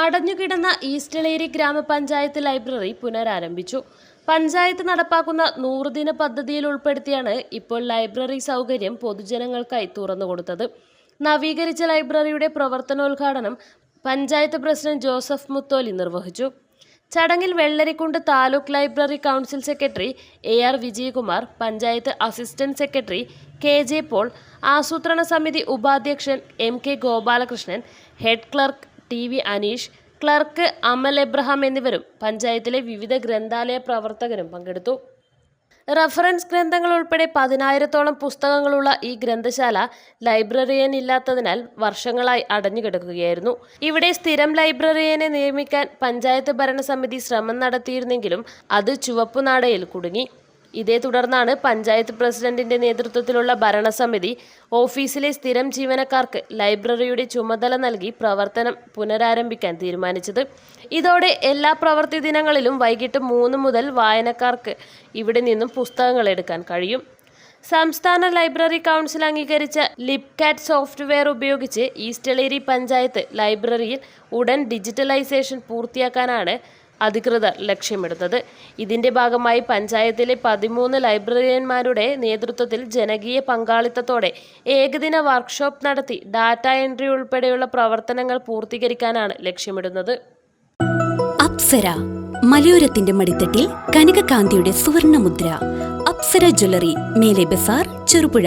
അടഞ്ഞുകിടന്ന ഈസ്റ്റളേരി ഗ്രാമപഞ്ചായത്ത് ലൈബ്രറി പുനരാരംഭിച്ചു. പഞ്ചായത്ത് നടപ്പാക്കുന്ന നൂറുദിന പദ്ധതിയിൽ ഉൾപ്പെടുത്തിയാണ് ഇപ്പോൾ ലൈബ്രറി സൗകര്യം പൊതുജനങ്ങൾക്കായി തുറന്നുകൊടുത്തത്. നവീകരിച്ച ലൈബ്രറിയുടെ പ്രവർത്തനോദ്ഘാടനം പഞ്ചായത്ത് പ്രസിഡന്റ് ജോസഫ് മുത്തോലി നിർവഹിച്ചു. ചടങ്ങിൽ Vellarikundu taluk library council secretary A R Vijayakumar panchayat assistant secretary K J Paul ആസൂത്രണ സമിതി ഉപാധ്യക്ഷൻ M K Gopalakrishnan head clerk T V Aneesh clerk Amal Abraham എന്നിവരും പഞ്ചായത്തിലെ വിവിധ ഗ്രന്ഥാലയ പ്രവർത്തകരും പങ്കെടുത്തു. റഫറൻസ് ഗ്രന്ഥങ്ങൾ ഉൾപ്പെടെ പതിനായിരത്തോളം പുസ്തകങ്ങളുള്ള ഈ ഗ്രന്ഥശാല ലൈബ്രറിയൻ ഇല്ലാത്തതിനാൽ വർഷങ്ങളായി അടഞ്ഞുകിടക്കുകയായിരുന്നു ഇവിടെ സ്ഥിരം ലൈബ്രറിയനെ നിയമിക്കാൻ പഞ്ചായത്ത് ഭരണസമിതി ശ്രമം നടത്തിയിരുന്നെങ്കിലും അത് ചുവപ്പുനാടയിൽ കുടുങ്ങി. ഇതേ തുടർന്നാണ് പഞ്ചായത്ത് പ്രസിഡന്റിന്റെ നേതൃത്വത്തിലുള്ള ഭരണസമിതി ഓഫീസിലെ സ്ഥിരം ജീവനക്കാർക്ക് ലൈബ്രറിയുടെ ചുമതല നൽകി പ്രവർത്തനം പുനരാരംഭിക്കാൻ തീരുമാനിച്ചത്. ഇതോടെ എല്ലാ പ്രവൃത്തി ദിനങ്ങളിലും വൈകിട്ട് മൂന്ന് മുതൽ വായനക്കാർക്ക് ഇവിടെ നിന്നും പുസ്തകങ്ങൾ എടുക്കാൻ കഴിയും. സംസ്ഥാന ലൈബ്രറി കൗൺസിൽ അംഗീകരിച്ച ലിപ്കാറ്റ് സോഫ്റ്റ്വെയർ ഉപയോഗിച്ച് ഈസ്റ്റലേരി പഞ്ചായത്ത് ലൈബ്രറിയിൽ ഉടൻ ഡിജിറ്റലൈസേഷൻ പൂർത്തിയാക്കാനാണ് അധികൃതർ ലക്ഷ്യമിടുന്നത്. ഇതിന്റെ ഭാഗമായി പഞ്ചായത്തിലെ പതിമൂന്ന് ലൈബ്രറിയന്മാരുടെ നേതൃത്വത്തിൽ ജനകീയ പങ്കാളിത്തത്തോടെ ഏകദിന വർക്ക്ഷോപ്പ് നടത്തി ഡാറ്റ എൻട്രി ഉൾപ്പെടെയുള്ള പ്രവർത്തനങ്ങൾ പൂർത്തീകരിക്കാനാണ് ലക്ഷ്യമിടുന്നത്. അപ്സര മലയോരത്തിന്റെ മടിത്തട്ടിൽ കനകകാന്തിയുടെ സുവർണമുദ്ര അപ്സര ജ്വല്ലറി മേലെ ബസാർ ചെറുപുഴ.